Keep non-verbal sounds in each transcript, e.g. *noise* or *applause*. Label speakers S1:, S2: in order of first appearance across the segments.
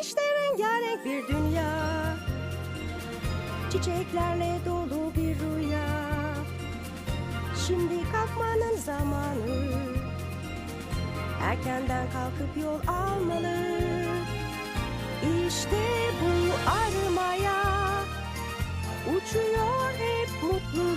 S1: İşte rengarenk bir dünya. Çiçeklerle dolu bir rüya. Şimdi kalkmanın zamanı. Erkenden kalkıp yol almalı. İşte bu arımaya Uçuyor hep mutluluğa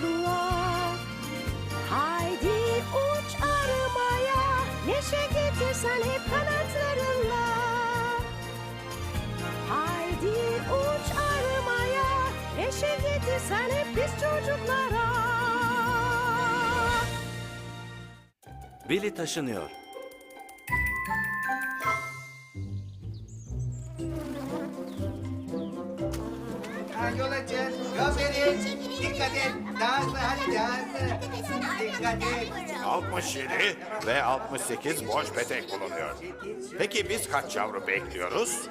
S1: getirsen hep biz çocuklara
S2: Willy taşınıyor.
S3: Ha, yol açın. Yol verin. Dikkat et. Daha hızlı hadi daha hızlı. Dikkat et.
S4: 67 ve 68 boş petek bulunuyor. Peki biz kaç yavru bekliyoruz?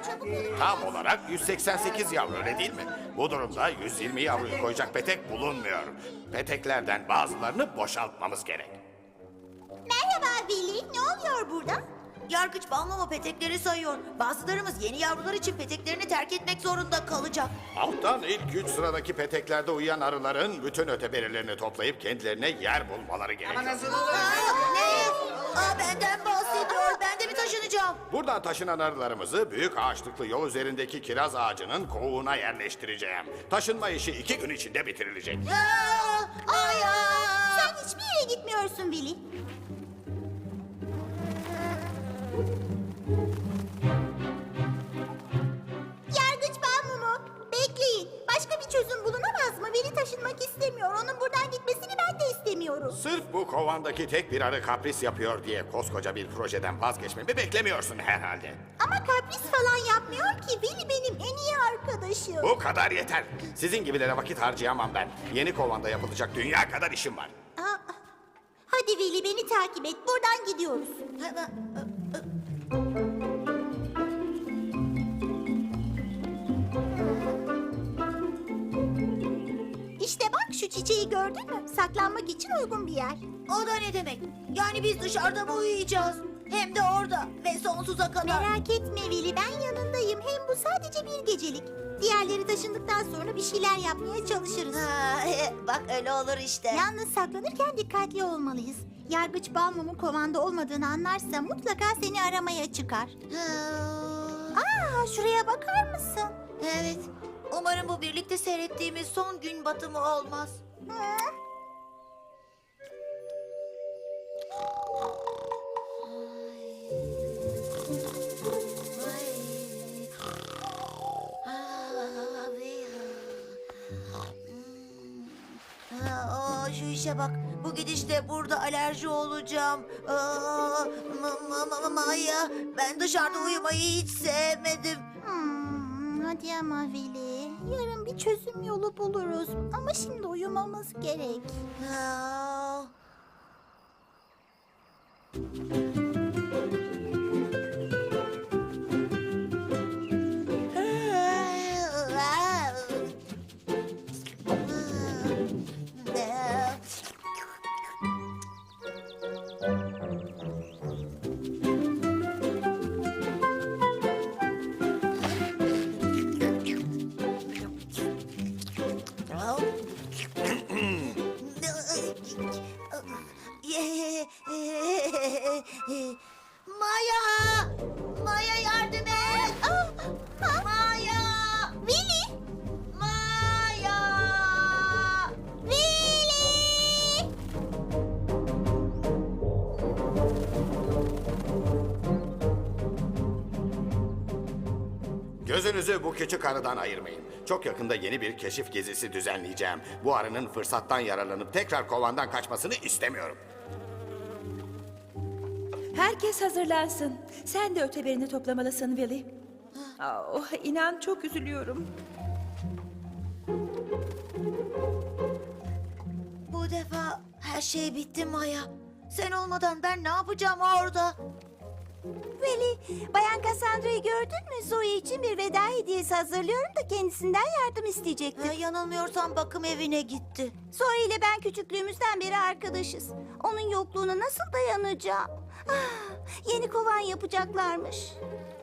S4: Tam olarak 188 yavru öyle değil mi? Bu durumda 120 yavruyu koyacak petek bulunmuyor. Peteklerden bazılarını boşaltmamız gerek.
S5: Merhaba Billy. Ne oluyor burada?
S6: Yargıç balmama petekleri sayıyor. Bazılarımız yeni yavrular için peteklerini terk etmek zorunda kalacak.
S4: Alttan ilk üç sıradaki peteklerde uyuyan arıların bütün öteberilerini toplayıp kendilerine yer bulmaları
S3: Ama
S4: gerekiyor.
S3: nasıl olur?
S6: Aa, ne? Aa, benden bahsediyor. Ben de mi taşınacağım?
S4: Buradan taşınan arılarımızı büyük ağaçlıklı yol üzerindeki kiraz ağacının kovuğuna yerleştireceğim. Taşınma işi iki gün içinde bitirilecek.
S6: Aa, ay, aa.
S5: Sen hiçbir yere gitmiyorsun Billy. Yargıç Balmumu, bekleyin. Başka bir çözüm bulunamaz mı? Billy taşınmak istemiyor. Onun buradan gitmesini istemiyorum.
S4: Sırf bu kovandaki tek bir arı kapris yapıyor diye koskoca bir projeden vazgeçmemi beklemiyorsun herhalde.
S5: Ama kapris falan yapmıyor ki. Billy benim en iyi arkadaşım.
S4: Bu kadar yeter. Sizin gibilere vakit harcayamam ben. Yeni kovanda yapılacak dünya kadar işim var.
S5: Aa, Hadi Veli beni takip et. Buradan gidiyoruz. İşte bak şu çiçeği gördün mü? Saklanmak için uygun bir yer.
S6: O da ne demek? Yani biz dışarıda mı uyuyacağız? Hem de orada ve sonsuza kadar.
S5: Merak etme Veli ben yanındayım. Hem bu sadece bir gecelik. Diğerleri taşındıktan sonra bir şeyler yapmaya çalışırız.
S6: Ha, *laughs* bak öyle olur işte.
S5: Yalnız saklanırken dikkatli olmalıyız. Yargıç Balmum'un kovanda olmadığını anlarsa mutlaka seni aramaya çıkar.
S6: Ha,
S5: Aa şuraya bakar mısın?
S6: evet. Umarım bu birlikte seyrettiğimiz son gün batımı olmaz. Aa, şu işe bak. Bu gidişle burada alerji olacağım. Aa, ma- ma- ma- Maya, ben dışarıda uyumayı hiç sevmedim.
S5: Hmm, hadi ama Veli. Yarın bir çözüm yolu buluruz. Ama şimdi uyumamız gerek.
S4: Gözünüzü bu küçük arıdan ayırmayın. Çok yakında yeni bir keşif gezisi düzenleyeceğim. Bu arının fırsattan yararlanıp tekrar kovandan kaçmasını istemiyorum.
S7: Herkes hazırlansın. Sen de öteberini toplamalısın Willy. Oh, inan çok üzülüyorum.
S6: Bu defa her şey bitti Maya. Sen olmadan ben ne yapacağım orada?
S5: Veli, Bayan Cassandra'yı gördün mü? Zoe için bir veda hediyesi hazırlıyorum da kendisinden yardım isteyecektim.
S6: Ha, yanılmıyorsam bakım evine gitti.
S5: Zoe ile ben küçüklüğümüzden beri arkadaşız. Onun yokluğuna nasıl dayanacağım? Ah, yeni kovan yapacaklarmış.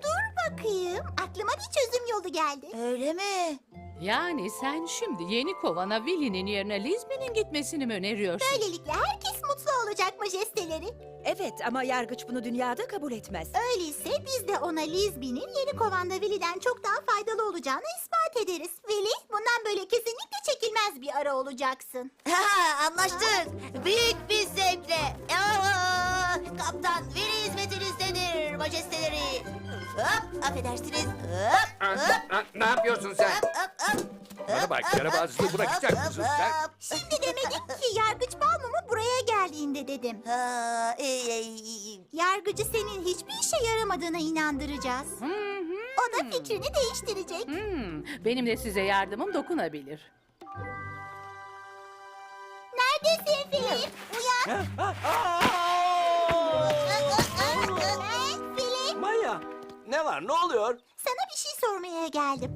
S5: Dur bakayım. Aklıma bir çözüm yolu geldi.
S6: Öyle mi?
S8: Yani sen şimdi yeni kovana Willy'nin yerine Lizbie'nin gitmesini mi öneriyorsun?
S5: Böylelikle herkes mutlu olacak majesteleri.
S7: Evet ama yargıç bunu dünyada kabul etmez.
S5: Öyleyse biz de ona Lizbie'nin yeni kovanda Veli'den çok daha faydalı olacağını ispat ederiz. Veli, bundan böyle kesinlikle çekilmez bir ara olacaksın.
S6: Ha, anlaştık. Büyük bir zevkle. Aa, kaptan veri hizmetinizdedir majesteleri. Hop, affedersiniz. Hop,
S3: Ha,
S6: hop,
S3: ha, Ne yapıyorsun sen?
S6: hop, hop, hop.
S3: Bana bak, yaramazlığı bırakacak mısın sen?
S5: Şimdi demedim ki yargıç Balmum'u buraya geldiğinde dedim.
S6: Ha, e, e,
S5: Yargıcı senin hiçbir işe yaramadığına inandıracağız. O da fikrini değiştirecek.
S8: Hmm, benim de size yardımım dokunabilir.
S5: Neredesin Filip? Uyan. Filip,
S2: Maya, ne var? Ne oluyor?
S5: sana bir şey sormaya geldim.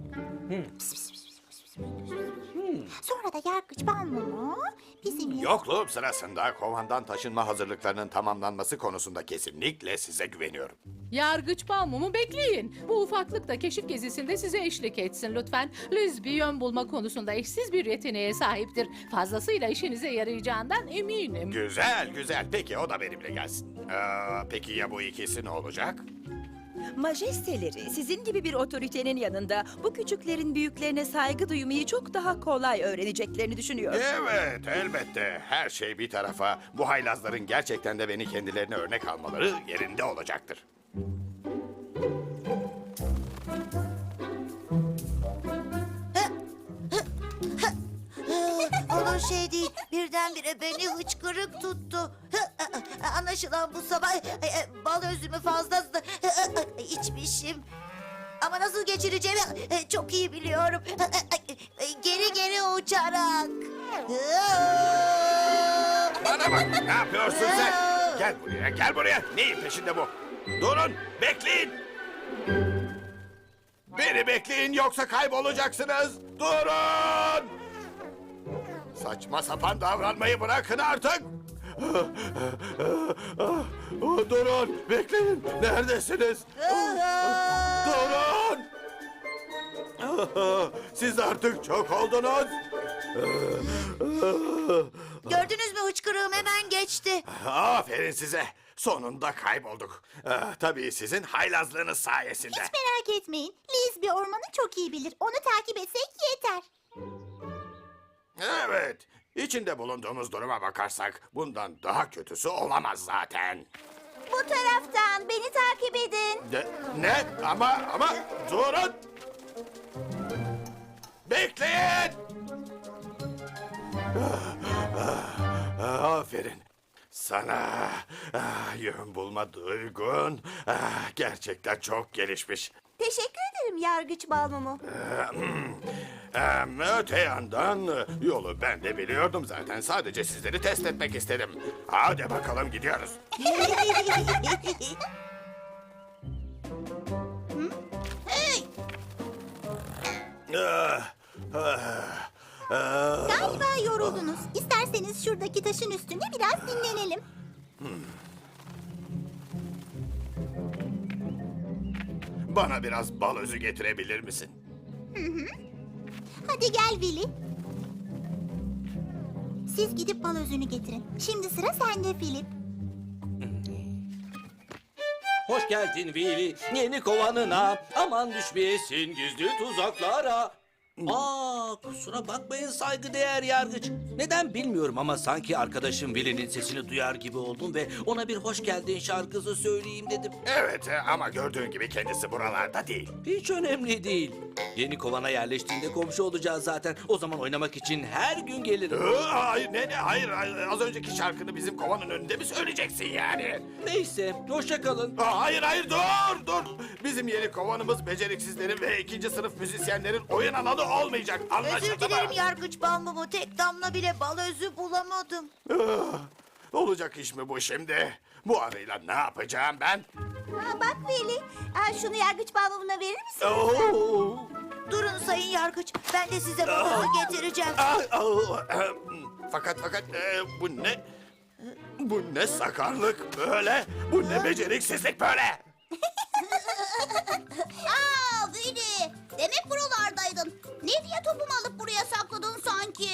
S5: Sonra da yargıç Balmum'u bizimle...
S4: Yokluğum sırasında kovandan taşınma hazırlıklarının tamamlanması konusunda kesinlikle size güveniyorum.
S8: Yargıç Balmum'u bekleyin. Bu ufaklık da keşif gezisinde size eşlik etsin lütfen. Lizbie yön bulma konusunda eşsiz bir yeteneğe sahiptir. Fazlasıyla işinize yarayacağından eminim.
S4: Güzel güzel. Peki o da benimle gelsin. Ee, peki ya bu ikisi ne olacak?
S7: Majesteleri sizin gibi bir otoritenin yanında bu küçüklerin büyüklerine saygı duymayı çok daha kolay öğreneceklerini düşünüyorum.
S4: Evet elbette. Her şey bir tarafa. Bu haylazların gerçekten de beni kendilerine örnek almaları yerinde olacaktır.
S6: Olur şey değil. Birdenbire beni hıçkırık tuttu. Anlaşılan bu sabah e, e, bal özümü fazla e, içmişim. Ama nasıl geçireceğimi e, çok iyi biliyorum. E, Geri geri uçarak.
S4: Bana bak ne yapıyorsun sen? Gel buraya gel buraya. Neyin peşinde bu? Durun bekleyin. Beni bekleyin yoksa kaybolacaksınız. Durun. Saçma sapan davranmayı bırakın artık. Durun bekleyin. Neredesiniz? Durun. Siz artık çok oldunuz.
S6: Gördünüz mü hıçkırığım hemen geçti.
S4: Aferin size. Sonunda kaybolduk. Ah, tabii sizin haylazlığınız sayesinde.
S5: Hiç merak etmeyin. Liz bir ormanı çok iyi bilir. Onu takip etsek yeter.
S4: Evet. İçinde bulunduğumuz duruma bakarsak bundan daha kötüsü olamaz zaten.
S5: Bu taraftan beni takip edin.
S4: De, ne? Ama ama durun. Bekleyin. Ah, ah, Aferin. Sana ah, yön bulma duygun ah, gerçekten çok gelişmiş.
S5: Teşekkür ederim Yargıç Balmumu.
S4: Hem öte yandan yolu ben de biliyordum zaten. Sadece sizleri test etmek istedim. Hadi bakalım gidiyoruz.
S5: hey!
S4: Ah, ah, ah.
S5: Galiba yoruldunuz. İsterseniz şuradaki taşın üstünde biraz dinlenelim.
S4: Bana biraz bal özü getirebilir misin?
S5: Hadi gel Willy. Siz gidip bal özünü getirin. Şimdi sıra sende Philip.
S2: Hoş geldin Willy, yeni kovanına. Aman düşmeyesin gizli tuzaklara. Aa, kusura bakmayın saygıdeğer yargıç. Neden bilmiyorum ama sanki arkadaşım Willy'nin sesini duyar gibi oldum ve ona bir hoş geldin şarkısı söyleyeyim dedim.
S4: Evet e, ama gördüğün gibi kendisi buralarda değil.
S2: Hiç önemli değil. Yeni kovana yerleştiğinde komşu olacağız zaten. O zaman oynamak için her gün gelirim.
S4: Aa, Hayır, ne, ne, hayır, hayır. Az önceki şarkını bizim kovanın önünde mi söyleyeceksin yani?
S2: Neyse, hoşça kalın.
S4: Aa, hayır, hayır, dur, dur. Bizim yeni kovanımız beceriksizlerin ve ikinci sınıf müzisyenlerin oyun alanı olmayacak. Anlaşıldı
S6: Özür
S4: mı?
S6: dilerim yargıç balmumu. Tek damla bile bal özü bulamadım.
S4: Ah, Olacak iş mi bu şimdi? Bu arayla ne yapacağım ben?
S5: Aa, bak Willy. Aa, şunu Yargıç Balmumu'na verir misin?
S4: Oo.
S6: Durun sayın yargıç. Ben de size bal özü getireceğim.
S4: Ah, ah, ahem. Fakat fakat e, bu ne? Bu ne sakarlık böyle? Bu ne beceriksizlik böyle?
S5: Aa Vili demek buralardaydın. Ne diye topumu alıp buraya sakladın sanki?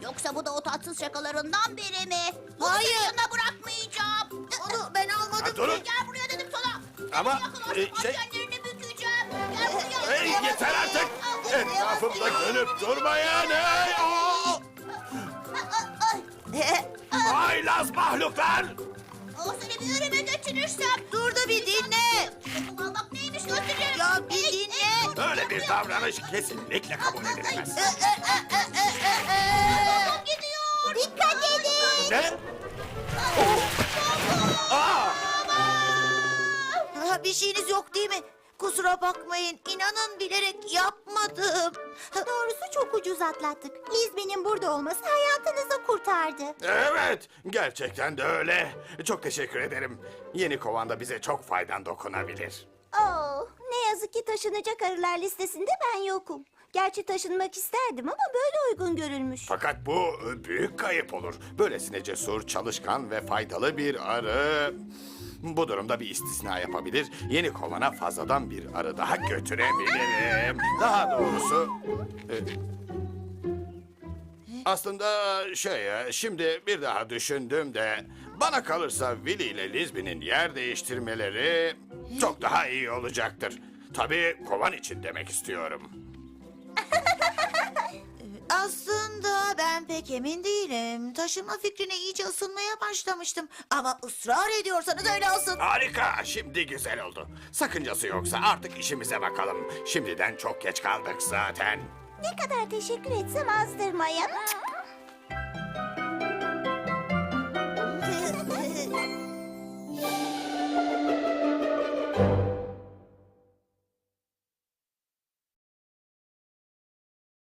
S5: Yoksa bu da o tatsız şakalarından biri mi? Bunu
S6: Hayır.
S5: senin bırakmayacağım.
S6: Onu ben almadım.
S4: Ha.
S5: Gel buraya dedim sana.
S4: Ama e, şey...
S5: Antenlerini bükeceğim. Gel buraya.
S4: Hey yeter artık. Etrafımda dönüp durmayın. Hey. Aa! Haylaz mahluklar.
S5: O seni bir önüme götürürsem.
S6: Dur da bir dinle. Ya bir dinle.
S4: Böyle bir davranış kesinlikle kabul edilemez.
S5: Dokun gidiyor. Dikkat edin.
S4: Ne? Aa!
S6: Ha, bir şeyiniz yok değil mi? Kusura bakmayın. İnanın bilerek yapmadım.
S5: Doğrusu çok ucuz atlattık. Lizbin'in burada olması hayatınızı kurtardı.
S4: Evet, gerçekten de öyle. Çok teşekkür ederim. Yeni kovanda bize çok faydan dokunabilir.
S5: Oh, yazık ki taşınacak arılar listesinde ben yokum. Gerçi taşınmak isterdim ama böyle uygun görülmüş.
S4: Fakat bu e, büyük kayıp olur. Böylesine cesur, çalışkan ve faydalı bir arı... Bu durumda bir istisna yapabilir. Yeni kovana fazladan bir arı daha götürebilirim. Daha doğrusu... e, aslında şey, e, şimdi bir daha düşündüm de... Bana kalırsa Willy ile Lisby'nin yer değiştirmeleri çok daha iyi olacaktır. Tabii kovan için demek istiyorum. *laughs*
S6: Aslında ben pek emin değilim. Taşınma fikrine iyice ısınmaya başlamıştım. Ama ısrar ediyorsanız öyle olsun.
S4: Harika, şimdi güzel oldu. Sakıncası yoksa artık işimize bakalım. Şimdiden çok geç kaldık zaten.
S5: Ne kadar teşekkür etsem azdır Maya.